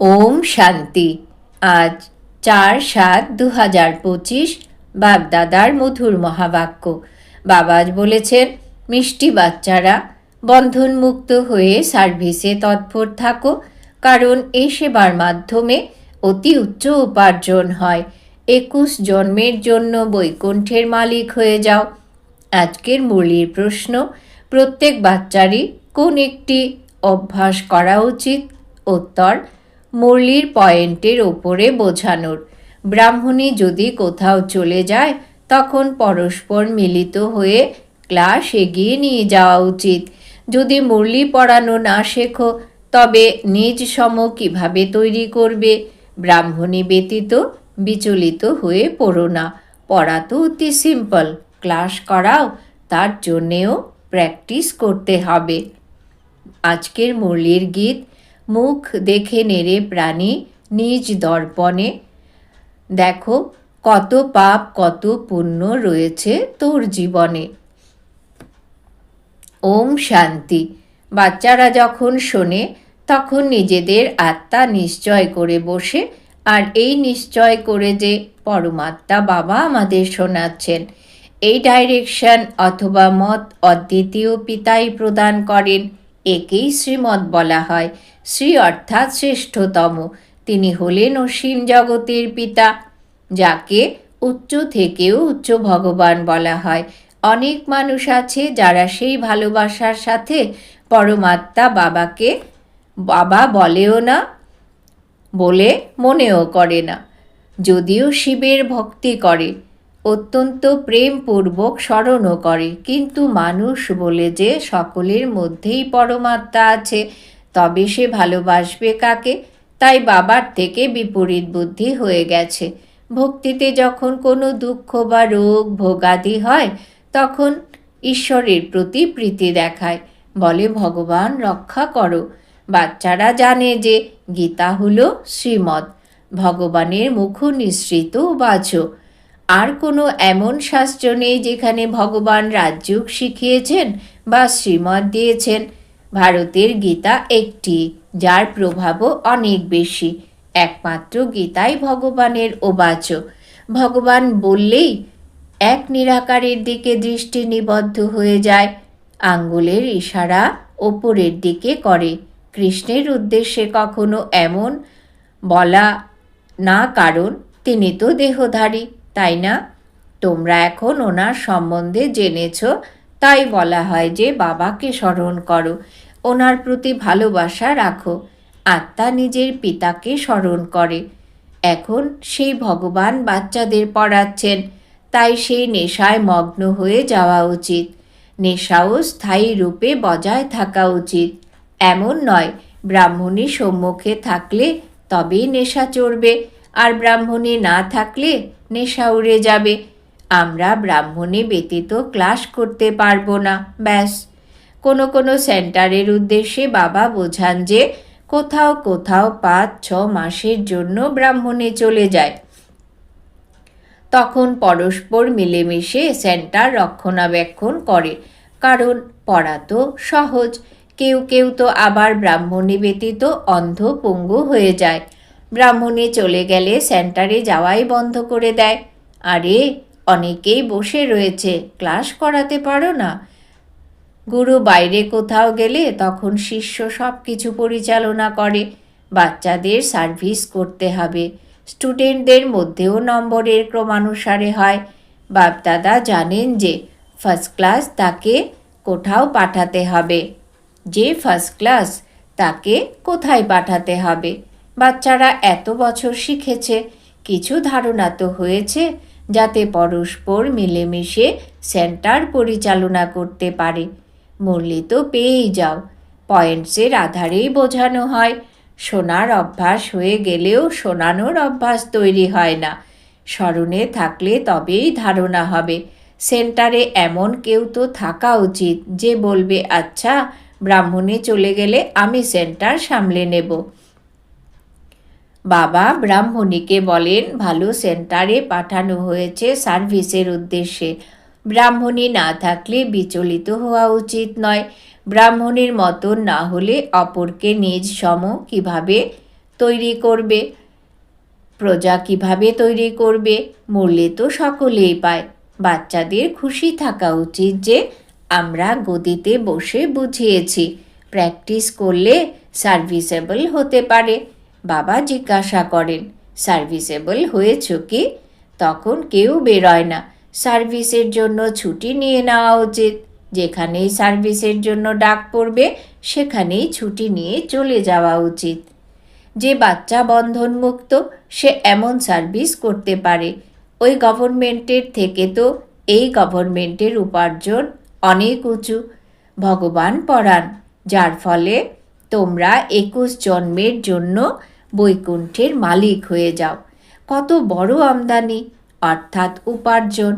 ওম শান্তি। আজ চার সাত দু হাজার পঁচিশ বাগদাদার মধুর মহাবাক্য। বাবাজ বলেছেন, মিষ্টি বাচ্চারা, বন্ধনমুক্ত হয়ে সার্ভিসে তৎপর থাকো, কারণ এই সেবার মাধ্যমে অতি উচ্চ উপার্জন হয়। একুশ জন্মের জন্য বৈকুণ্ঠের মালিক হয়ে যাও। আজকের মুরলির প্রশ্ন, প্রত্যেক বাচ্চারই কোন একটি অভ্যাস করা উচিত? উত্তর মুরলির পয়েন্টের ওপরে বোঝানোর। ব্রাহ্মণী যদি কোথাও চলে যায়, তখন পরস্পর মিলিত হয়ে ক্লাস এগিয়ে নিয়ে যাওয়া উচিত। যদি মুরলি পড়ানো না শেখো, তবে নিজ সম কীভাবে তৈরি করবে? ব্রাহ্মণী ব্যতীত বিচলিত হয়ে পড়ো না। পড়া তো অতি সিম্পল। ক্লাস করাও, তার জন্যেও প্র্যাকটিস করতে হবে। আজকের মুরলির গীত মুখ দেখে নেড়ে প্রাণী নিজ দর্পণে, দেখো কত পাপ, কত পুণ্য রয়েছে তোর জীবনে। ওম শান্তি। বাচ্চারা যখন শোনে, তখন নিজেদের আত্মা নিশ্চয় করে বসে, আর এই নিশ্চয় করে যে পরমাত্মা বাবা আমাদের শোনাচ্ছেন, এই ডাইরেকশন অথবা মত অদ্বিতীয় পিতাই প্রদান করেন, একেই শ্রীমৎ বলা হয়। শ্রী অর্থাৎ শ্রেষ্ঠতম। তিনি হলেন অসীম জগতের পিতা, যাকে উচ্চ থেকেও উচ্চ ভগবান বলা হয়। অনেক মানুষ আছে যারা সেই ভালোবাসার সাথে পরমাত্মা বাবাকে বাবা বলেও না, বলে মনেও করে না। যদিও শিবের ভক্তি করে, অত্যন্ত প্রেমপূর্বক স্মরণও করে। কিন্তু মানুষ বলে যে সকলের মধ্যেই পরমাত্মা আছে তবে সে ভালোবাসবে কাকে? তাই বাবার থেকে বিপরীত বুদ্ধি হয়ে গেছে। ভক্তিতে যখন কোনো দুঃখ বা রোগ ভোগাদি হয়, তখন ঈশ্বরের প্রতি প্রীতি দেখায়। বলে, ভগবান, রক্ষা করো। বাচ্চারা জানে যে গীতা হলো শ্রীমৎ। ভগবানের মুখ নিঃসৃত বাচো আর কোনো এমন শাস্ত্র নেই যেখানে ভগবান রাজযোগ শিখিয়েছেন বা শ্রীমৎ দিয়েছেন। ভারতের গীতা একটি, যার প্রভাবও অনেক বেশি। একমাত্র গীতাই ভগবানের ওবাচ ভগবান বললেই এক নিরাকারের দিকে দৃষ্টি নিবদ্ধ হয়ে যায়, আঙ্গুলের ইশারা ওপরের দিকে করে। কৃষ্ণের উদ্দেশ্যে কখনো এমন বলা না কারণ, তিনি তো দেহধারী, তাই না? তোমরা এখন ওনার সম্বন্ধে জেনেছ তাই বলা হয় যে বাবাকে স্মরণ করো, ওনার প্রতি ভালোবাসা রাখো, আত্মা নিজের পিতাকে স্মরণ করে। এখন সেই ভগবান বাচ্চাদের পড়াচ্ছেন, তাই সেই নেশায় মগ্ন হয়ে যাওয়া উচিত। নেশাও স্থায়ী রূপে বজায় থাকা উচিত। এমন নয়, ব্রাহ্মণী সম্মুখে থাকলে তবেই নেশা চড়বে, আর ব্রাহ্মণী না থাকলে নেশা উড়ে যাবে। আমরা ব্রাহ্মণী ব্যতীত ক্লাস করতে পারব না, ব্যাস। কোনো কোনো সেন্টারের উদ্দেশ্যে বাবা বোঝান যে কোথাও কোথাও পাঁচ, ছ মাসের জন্য ব্রাহ্মণে চলে যায়। তখন পরস্পর মিলেমিশে সেন্টার রক্ষণাবেক্ষণ করে, কারণ পড়া তো সহজ। কেউ কেউ তো আবার ব্রাহ্মণী ব্যতীত অন্ধ পঙ্গু হয়ে যায়। ব্রাহ্মণে চলে গেলে সেন্টারে যাওয়াই বন্ধ করে দেয়। আরে অনেকেই বসে রয়েছে, ক্লাস করাতে পারো না। গুরু বাইরে কোথাও গেলে তখন শিষ্য সব কিছু পরিচালনা করে, বাচ্চাদের সার্ভিস করতে হবে। স্টুডেন্টদের মধ্যেও নম্বরের ক্রমানুসারে হয়। বাপদাদা জানেন যে ফার্স্ট ক্লাস তাকে কোথাও পাঠাতে হবে। যে ফার্স্ট ক্লাস তাকে কোথায় পাঠাতে হবে? বাচ্চারা এত বছর শিখেছে, কিছু ধারণা তো হয়েছে। যাতে পরস্পর মিলেমিশে সেন্টার পরিচালনা করতে পারে। মুরলি তো পেয়েই যাও। পয়েন্টসের আধারেই বোঝানো হয়। শোনার অভ্যাস হয়ে গেলেও শোনানোর অভ্যাস তৈরি হয় না। স্মরণে থাকলে তবেই ধারণা হবে। সেন্টারে এমন কেউ তো থাকা উচিত যে বলবে আচ্ছা ব্রাহ্মণে চলে গেলে আমি সেন্টার সামলে নেব। বাবা ব্রাহ্মণীকে বলেন, ভালো সেন্টারে পাঠানো হয়েছে সার্ভিসের উদ্দেশ্যে। ব্রাহ্মণী না থাকলে বিচলিত হওয়া উচিত নয়। ব্রাহ্মণের মতন না হলে অপরকে নিজ সম কীভাবে তৈরি করবে? প্রজা কীভাবে তৈরি করবে? মূল্যে তো সকলেই পায়। বাচ্চাদের খুশি থাকা উচিত যে আমরা গদিতে বসে বুঝিয়েছি। প্র্যাকটিস করলে সার্ভিসেবল হতে পারে। বাবা জিজ্ঞাসা করেন, সার্ভিসেবল হয়েছ কি? তখন কেউ বেরোয় না। সার্ভিসের জন্য ছুটি নিয়ে নেওয়া উচিত। যেখানেই সার্ভিসের জন্য ডাক পড়বে, সেখানেই ছুটি নিয়ে চলে যাওয়া উচিত। যে বাচ্চা বন্ধনমুক্ত, সে এমন সার্ভিস করতে পারে। ওই গভর্নমেন্টের থেকে তো এই গভর্নমেন্টের উপার্জন অনেক উঁচু। ভগবান পড়ান যার ফলে তোমরা একুশ জন্মের জন্য বৈকুণ্ঠের মালিক হয়ে যাও। কত বড় আমদানি, অর্থাৎ উপার্জন।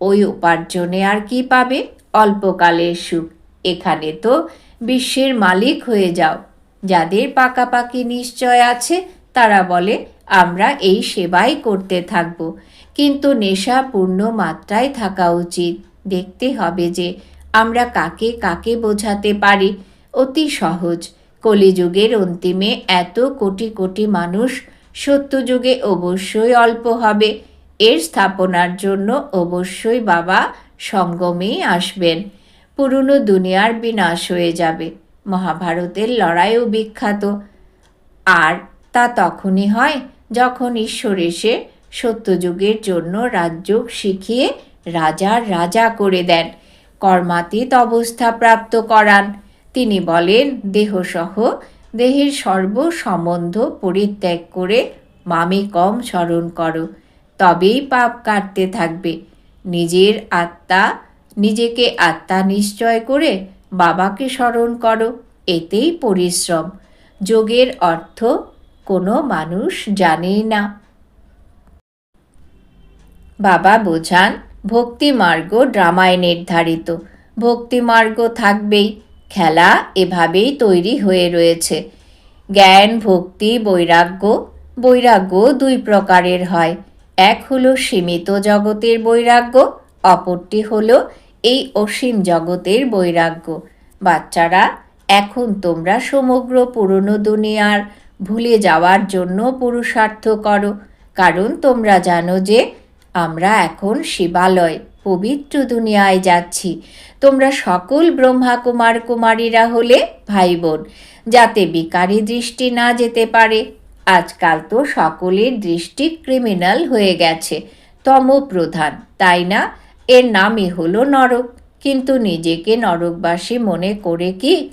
ওই উপার্জনে আর কি পাবে? অল্পকালের সুখ। এখানে তো বিশ্বের মালিক হয়ে যাও। যাদের পাকাপাকি নিশ্চয় আছে, তারা বলে, আমরা এই সেবাই করতে থাকব। কিন্তু নেশা পূর্ণ মাত্রায় থাকা উচিত। দেখতে হবে যে আমরা কাকে কাকে বোঝাতে পারি। অতি সহজ। কলিযুগের অন্তিমে এত কোটি কোটি মানুষ সত্যযুগে অবশ্যই অল্প হবে। এর স্থাপনার জন্য অবশ্যই বাবা সঙ্গমেই আসবেন। পুরনো দুনিয়ার বিনাশ হয়ে যাবে। মহাভারতের লড়াইও বিখ্যাত। আর তা তখনই হয় যখন ঈশ্বর এসে সত্যযুগের জন্য রাজ্য শিখিয়ে রাজার রাজা করে দেন। কর্মাতীত অবস্থা প্রাপ্ত করান। তিনি বলেন, দেহসহ দেহের সর্ব সম্বন্ধ পরিত্যাগ করে মামে কম স্মরণ করো, তবেই পাপ কাটতে থাকবে। নিজের আত্মা নিজেকে আত্মা নিশ্চয় করে বাবাকে স্মরণ করো, এতেই পরিশ্রম। যোগের অর্থ কোনো মানুষ জানেই না। বাবা বোঝান, ভক্তিমার্গ ড্রামায় নির্ধারিত ভক্তিমার্গ থাকবেই। খেলা এভাবেই তৈরি হয়ে রয়েছে। জ্ঞান, ভক্তি, বৈরাগ্য বৈরাগ্য দুই প্রকারের হয়। এক হলো সীমিত জগতের বৈরাগ্য, অপরটি হলো এই অসীম জগতের বৈরাগ্য। বাচ্চারা, এখন তোমরা সমগ্র পুরনো দুনিয়ার ভুলে যাওয়ার জন্য পুরুষার্থ করো, কারণ তোমরা জানো যে আমরা এখন শিবালয়, পবিত্র দুনিয়ায় যাচ্ছি। তোমরা সকল ব্রহ্মা কুমার কুমারীরা হলে ভাই বোন যাতে বিকারী দৃষ্টি না যেতে পারে। আজকাল তো সকলের দৃষ্টি ক্রিমিনাল হয়ে গেছে তম প্রধান তাই না? এর নামই হলো নরক। কিন্তু নিজেকে নরকবাসী মনে করে কি?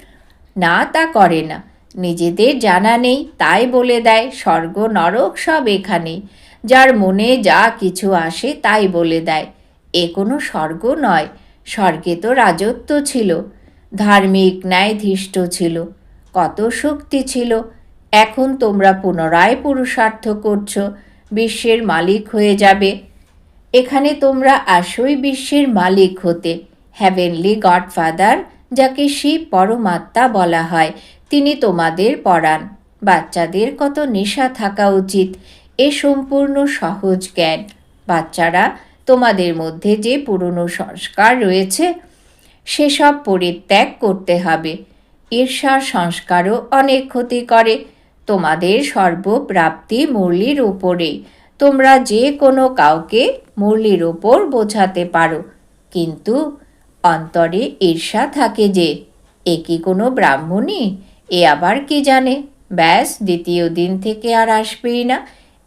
না, তা করে না। নিজেদের জানা নেই, তাই বলে দেয়, স্বর্গ, নরক সব এখানেই যার মনে যা কিছু আসে, তাই বলে দেয়। এ কোনো স্বর্গ নয়। স্বর্গে তো রাজত্ব ছিল, ধার্মিক ন্যায়ধৃষ্ট ছিল, কত শক্তি ছিল, এখন তোমরা পুনরায় পুরুষার্থ করছ, বিশ্বের মালিক হয়ে যাবে। এখানে তোমরা আসই বিশ্বের মালিক হতে হ্যাভেনলি গডফাদার যাকে শিব পরমাত্মা বলা হয়, তিনি তোমাদের পড়ান বাচ্চাদের কত নেশা থাকা উচিত, এ সম্পূর্ণ সহজ জ্ঞান। বাচ্চারা তোমাদের মধ্যে যে পুরনো সংস্কার রয়েছে, সেসব পরিত্যাগ করতে হবে। ঈর্ষার সংস্কারও অনেক ক্ষতি করে। তোমাদের সর্বপ্রাপ্তি মুরলির উপরেই। তোমরা যে কোনো কাউকে মুরলির ওপর বোঝাতে পারো। কিন্তু অন্তরে ঈর্ষা থাকে যে, এ কি কোনো ব্রাহ্মণী এ আবার কি জানে? ব্যাস, দ্বিতীয় দিন থেকে আর আসবেই না।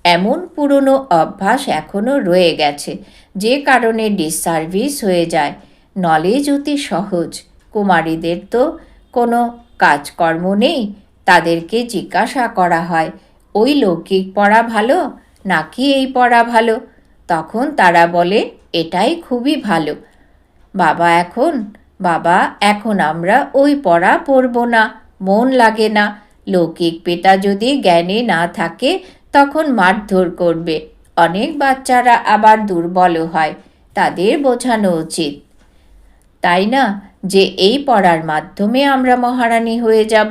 এমন পুরনো অভ্যাস এখনও রয়ে গেছে। যে কারণে ডিসসার্ভিস হয়ে যায়। নলেজ অতি সহজ। কুমারীদের তো কোনো কাজকর্ম নেই, তাদেরকে জিজ্ঞাসা করা হয়, ওই লৌকিক পড়া ভালো নাকি এই পড়া ভালো? তখন তারা বলে, এটাই খুবই ভালো। বাবা এখন বাবা, এখন আমরা ওই পড়া পড়ব না, মন লাগে না। লৌকিক পিতা যদি জ্ঞানে না থাকে, তখন মারধর করবে। অনেক বাচ্চারা আবার দুর্বল হয়, তাদের বোঝানো উচিত। তাই না? যে এই পড়ার মাধ্যমে আমরা মহারানী হয়ে যাব।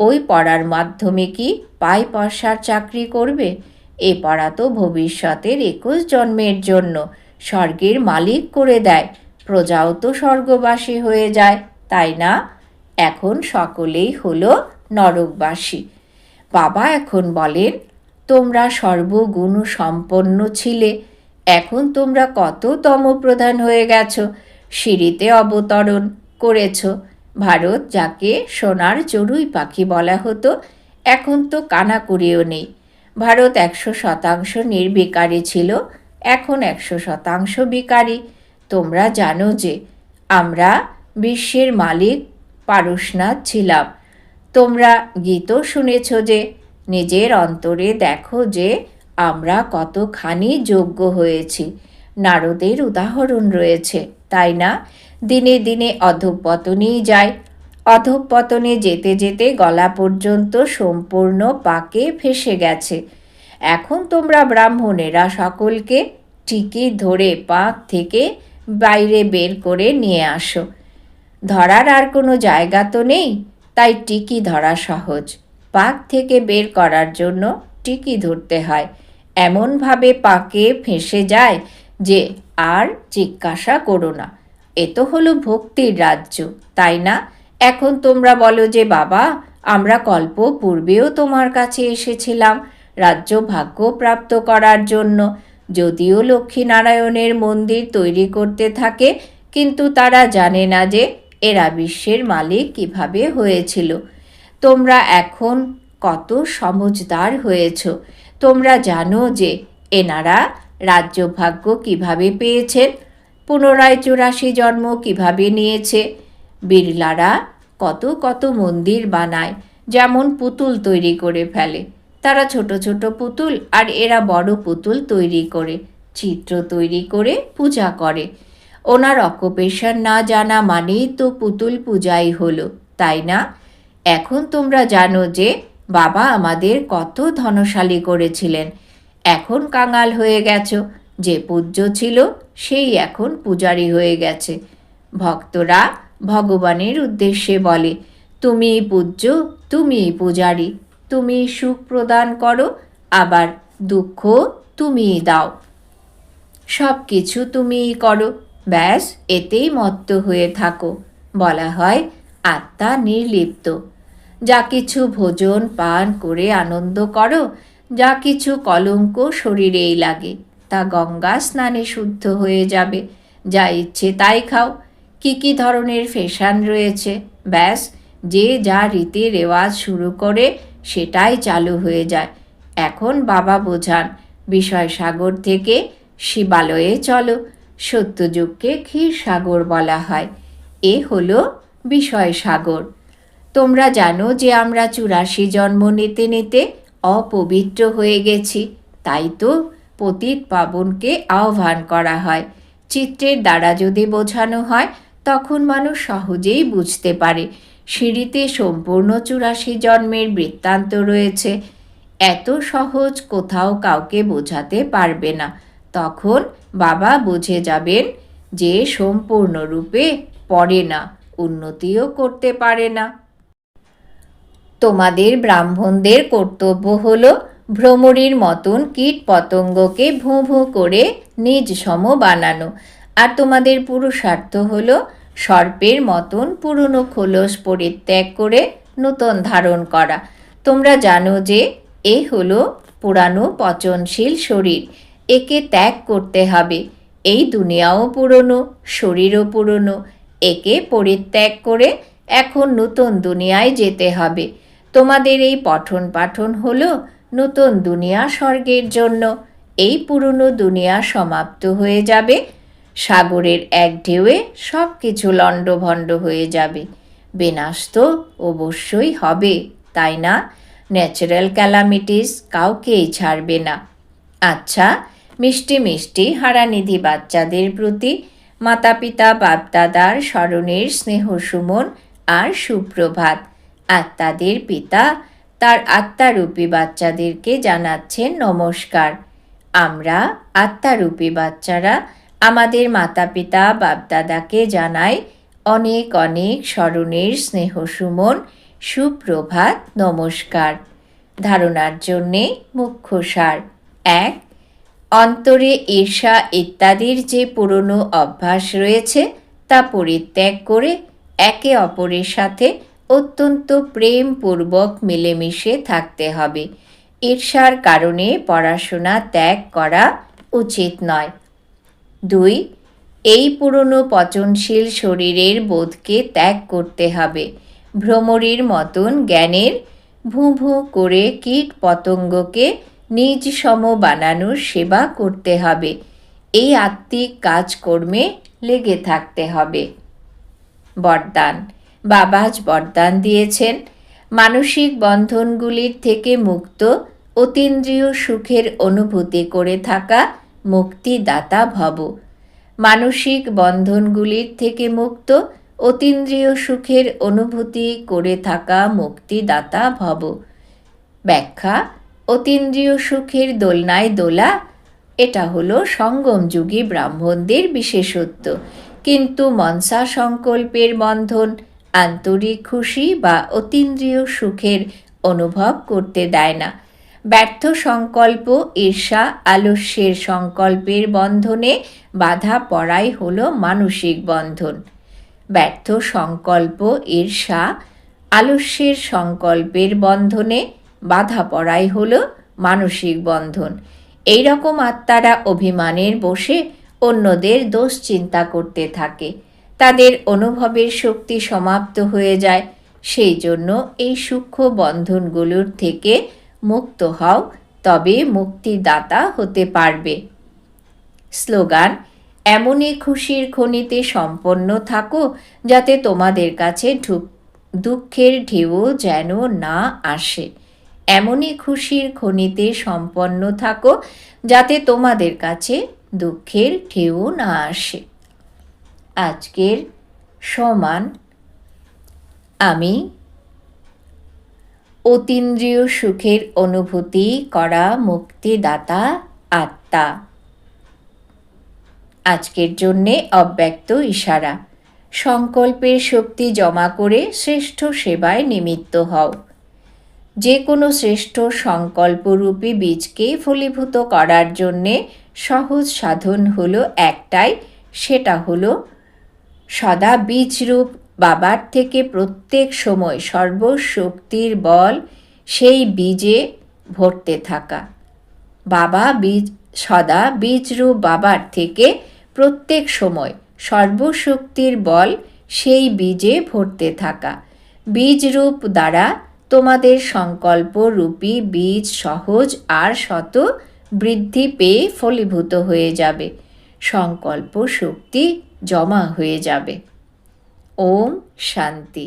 ওই পড়ার মাধ্যমে কি পাই পয়সার চাকরি করবে? এ পড়া তো ভবিষ্যতের একুশ জন্মের জন্য স্বর্গের মালিক করে দেয়। প্রজাও তো স্বর্গবাসী হয়ে যায়, তাই না? এখন সকলেই হলো নরকবাসী। বাবা এখন বলেন তোমরা সর্বগুণ সম্পন্ন ছিলে। এখন তোমরা কত তমপ্রধান হয়ে গেছো, সিঁড়িতে অবতরণ করেছ। ভারত যাকে সোনার চড়ুই পাখি বলা হতো, এখন তো কানাকুড়িও নেই। ভারত একশো শতাংশ নির্বিকারী ছিল, এখন একশো শতাংশ বিকারী। তোমরা জানো যে, আমরা বিশ্বের মালিক পারসনাথ ছিলাম। তোমরা গীতও শুনেছ যে নিজের অন্তরে দেখো যে আমরা কতখানি যোগ্য হয়েছি। নারদের উদাহরণ রয়েছে, তাই না? দিনে দিনে অধঃপতনেই যায়। অধঃপতনে যেতে যেতে গলা পর্যন্ত সম্পূর্ণ পাকে ফেসে গেছে। এখন তোমরা ব্রাহ্মণেরা সকলকে টিকি ধরে পাক থেকে বাইরে বের করে নিয়ে আসো। ধরার আর কোনো জায়গা তো নেই, তাই টিকি ধরা সহজ। পাক থেকে বের করার জন্য টিকি ধরতে হয়। এমনভাবে পাকে ফেঁসে যায় যে আর জিজ্ঞাসা করো না। এ তো হলো ভক্তির রাজ্য, তাই না? এখন তোমরা বলো যে, বাবা, আমরা কল্প পূর্বেও তোমার কাছে এসেছিলাম রাজ্য ভাগ্য প্রাপ্ত করার জন্য। যদিও লক্ষ্মীনারায়ণের মন্দির তৈরি করতে থাকে, কিন্তু তারা জানে না যে এরা বিশ্বের মালিক কীভাবে হয়েছিল। তোমরা এখন কত সমজদার হয়েছ। তোমরা জানো যে এনারা রাজ্যভাগ্য কীভাবে পেয়েছেন পুনরায় চুরাশি জন্ম কীভাবে নিয়েছে। বিড়লারা কত কত মন্দির বানায়, যেমন পুতুল তৈরি করে ফেলে। তারা ছোট ছোট পুতুল আর এরা বড় পুতুল তৈরি করে, চিত্র তৈরি করে পূজা করে। ওনার অকুপেশন না জানা মানেই তো পুতুল পূজাই হলো, তাই না? এখন তোমরা জানো যে বাবা আমাদের কত ধনশালী করেছিলেন। এখন কাঙাল হয়ে গেছো, যে পূজ্য ছিল সেই এখন পূজারী হয়ে গেছে। ভক্তরা ভগবানের উদ্দেশ্যে বলে, তুমি পূজ্য, তুমি পূজারী, তুমি সুখ প্রদান করো, আবার দুঃখ তুমিই দাও। সব কিছু তুমিই করো, ব্যাস এতেই মত্ত হয়ে থাকো। বলা হয় আত্মা নির্লিপ্ত। যা কিছু ভোজন, পান করে আনন্দ করো, যা কিছু কলঙ্ক শরীরেই লাগে, তা গঙ্গা স্নানে শুদ্ধ হয়ে যাবে, যা ইচ্ছে তাই খাও। কি কি ধরনের ফ্যাশন রয়েছে? ব্যাস, যে যা রীতি রেওয়াজ শুরু করে সেটাই চালু হয়ে যায়। এখন বাবা বোঝান, বিষয় সাগর থেকে শিবালয়ে চলো, সত্যযুগকে ক্ষীর সাগর বলা হয়। এ হলো বিষয় সাগর। তোমরা জানো যে আমরা চুরাশি জন্ম নিতে নিতে অপবিত্র হয়ে গেছি। তাই তো পতিত পাবনকে আহ্বান করা হয়। চিত্রের দ্বারা যদি বোঝানো হয়, তখন মানুষ সহজেই বুঝতে পারে। সিঁড়িতে সম্পূর্ণ চুরাশি জন্মের বৃত্তান্ত রয়েছে। এত সহজ কোথাও কাউকে বোঝাতে পারবে না। তখন বাবা বুঝে যাবেন যে সম্পূর্ণরূপে পড়ে না, উন্নতিও করতে পারে না। তোমাদের ব্রাহ্মণদের কর্তব্য হলো ভ্রমরীর মতন কীট পতঙ্গকে ভোঁ ভোঁ করে নিজ সম বানানো। আর তোমাদের পুরুষার্থ হলো সর্পের মতন পুরনো খোলস পরিত্যাগ করে নূতন ধারণ করা। তোমরা জানো যে এ হলো পুরানো পচনশীল শরীর। একে ত্যাগ করতে হবে। এই দুনিয়াও পুরনো, শরীরও পুরনো। একে পরিত্যাগ করে এখন নতুন দুনিয়ায় যেতে হবে। তোমাদের এই পঠন পাঠন হল নতুন দুনিয়া স্বর্গের জন্য। এই পুরনো দুনিয়া সমাপ্ত হয়ে যাবে। সাগরের এক ঢেউয়ে সব কিছু লণ্ডভণ্ড হয়ে যাবে। বিনাশ তো অবশ্যই হবে, তাই না? ন্যাচারাল ক্যালামিটিস কাউকেই ছাড়বে না। আচ্ছা মিষ্টি মিষ্টি হারানিধি বাচ্চাদের প্রতি মাতা পিতা বাপদাদার স্মরণের স্নেহ সুমন আর সুপ্রভাত। আত্মাদের পিতা তার আত্মারূপী বাচ্চাদেরকে জানাচ্ছেন নমস্কার। আমরা আত্মারূপী বাচ্চারা আমাদের মাতা পিতা বাপদাদাকে জানাই অনেক অনেক স্মরণের স্নেহ সুমন, সুপ্রভাত নমস্কার। ধারণার জন্যে মুখ্য সার। এক, অন্তরে ঈর্ষা ইত্যাদির যে পুরনো অভ্যাস রয়েছে তা পরিত্যাগ করে একে অপরের সাথে অত্যন্ত প্রেমপূর্বক মিলেমিশে থাকতে হবে। ঈর্ষার কারণে পড়াশোনা ত্যাগ করা উচিত নয়। দুই, এই পুরনো পচনশীল শরীরের বোধকে ত্যাগ করতে হবে। ভ্রমরীর মতন জ্ঞানের ভূ ভূ করে কীট পতঙ্গকে নিজ সম বানানোর সেবা করতে হবে। এই আত্মিক কাজকর্মে লেগে থাকতে হবে। বরদান। বাবাজ বরদান দিয়েছেন। মানসিক বন্ধনগুলির থেকে মুক্ত অতীন্দ্রিয় সুখের অনুভূতি করে থাকা মুক্তিদাতা ভব। মানসিক বন্ধনগুলির থেকে মুক্ত অতীন্দ্রিয় সুখের অনুভূতি করে থাকা মুক্তিদাতা ভব। ব্যাখ্যা, অতীন্দ্রিয় সুখের দোলনায় দোলা, এটা হলো সঙ্গমযুগী ব্রাহ্মণদের বিশেষত্ব। কিন্তু মনসা সংকল্পের বন্ধন আন্তরিক খুশি বা অতীন্দ্রিয় সুখের অনুভব করতে দেয় না। ব্যর্থ সংকল্প, ঈর্ষা, আলস্যের সংকল্পের বন্ধনে বাধা পড়াই হলো মানসিক বন্ধন। ব্যর্থ সংকল্প, ঈর্ষা, আলস্যের সংকল্পের বন্ধনে বাধা পড়াই হলো মানসিক বন্ধন। এই রকম আত্মারা অভিমানের বসে অন্যদের দোষ চিন্তা করতে থাকে। তাদের অনুভবের শক্তি সমাপ্ত হয়ে যায়। সেই জন্য এই সূক্ষ্ম বন্ধনগুলোর থেকে মুক্ত হও, তবে মুক্তিদাতা হতে পারবে। স্লোগান, এমনই খুশির খনিতে সম্পন্ন থাকো, যাতে তোমাদের কাছে দুঃখের ঢেউ যেন না আসে। এমনই খুশির খনিতে সম্পন্ন থাকো, যাতে তোমাদের কাছে দুঃখের ঢেউ না আসে। আজকের সমান আমি অতীন্দ্রিয় সুখের অনুভূতি করা মুক্তিদাতা আত্মা। আজকের জন্যে অব্যক্ত ইশারা। সংকল্পের শক্তি জমা করে শ্রেষ্ঠ সেবায় নিমিত্ত হও। যে কোনো শ্রেষ্ঠ সংকল্পরূপী বীজকে ফলীভূত করার জন্যে সহজ সাধন হলো একটাই, সেটা হলো সদা বীজরূপ, বাবার থেকে প্রত্যেক সময় সর্বশক্তির বল সেই বীজে ভরতে থাকা। বাবা বীজ, সদা বীজরূপ, বাবার থেকে প্রত্যেক সময় সর্বশক্তির বল সেই বীজে ভরতে থাকা। বীজরূপ দ্বারা তোমাদের সংকল্প রূপী বীজ সহজ আর শত বৃদ্ধি পেয়ে ফলীভূত হয়ে যাবে। সংকল্প শক্তি জমা হয়ে যাবে। ওম শান্তি।